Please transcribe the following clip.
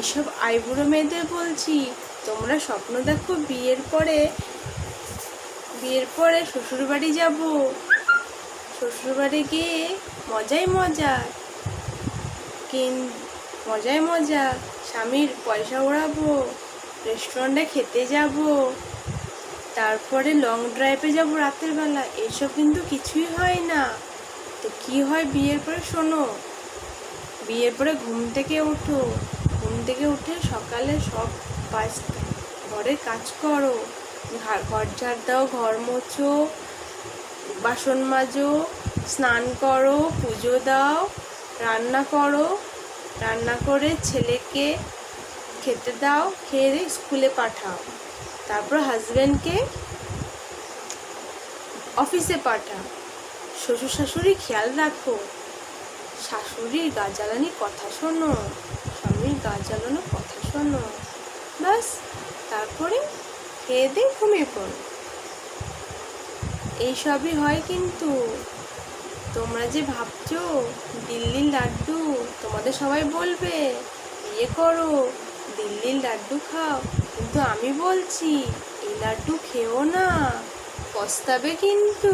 এসব আইবুড়ো মেয়েদের বলছি, তোমরা স্বপ্ন দেখো বিয়ের পরে বিয়ের পরে শ্বশুরবাড়ি যাব। শ্বশুরবাড়ি গিয়ে মজাই মজা, কিন, মজাই মজা, স্বামীর পয়সা ওড়াবো রেস্টুরেন্টে খেতে যাব, তারপরে লং ড্রাইভে যাব রাতের বেলা, এসব কিন্তু কিছুই হয় না। তো কি হয় বিয়ের পরে শোনো, বিয়ের পরে ঘুম থেকে ওঠো। থেকে উঠে সকালে সব কাজ ঘরের কাজ করো। ঘর ঝাড় দাও, ঘর মোছো, বাসন মাজো, স্নান করো, পুজো দাও, রান্না করো। রান্না করে ছেলেকে খেতে দাও, খেয়ে স্কুলে পাঠাও। তারপর হাজব্যান্ডকে অফিসে পাঠাও। শ্বশুর শাশুড়ি খেয়াল রাখো। শাশুড়ির গা জ্বালানির কথা শোনো। স্বামীর গা জ্বালানোর কথা শোনো। ব্যাস, তারপরে খেয়ে দিয়ে ঘুমিয়ে পড়ো। এইসবই হয় কিন্তু। তোমরা যে ভাবছ দিল্লির লাড্ডু তোমাদের সবাই বলবে বিয়ে করো দিল্লির লাড্ডু খাও। কিন্তু আমি বলছি, এই লাড্ডু খেও না। পস্তাবে কিন্তু।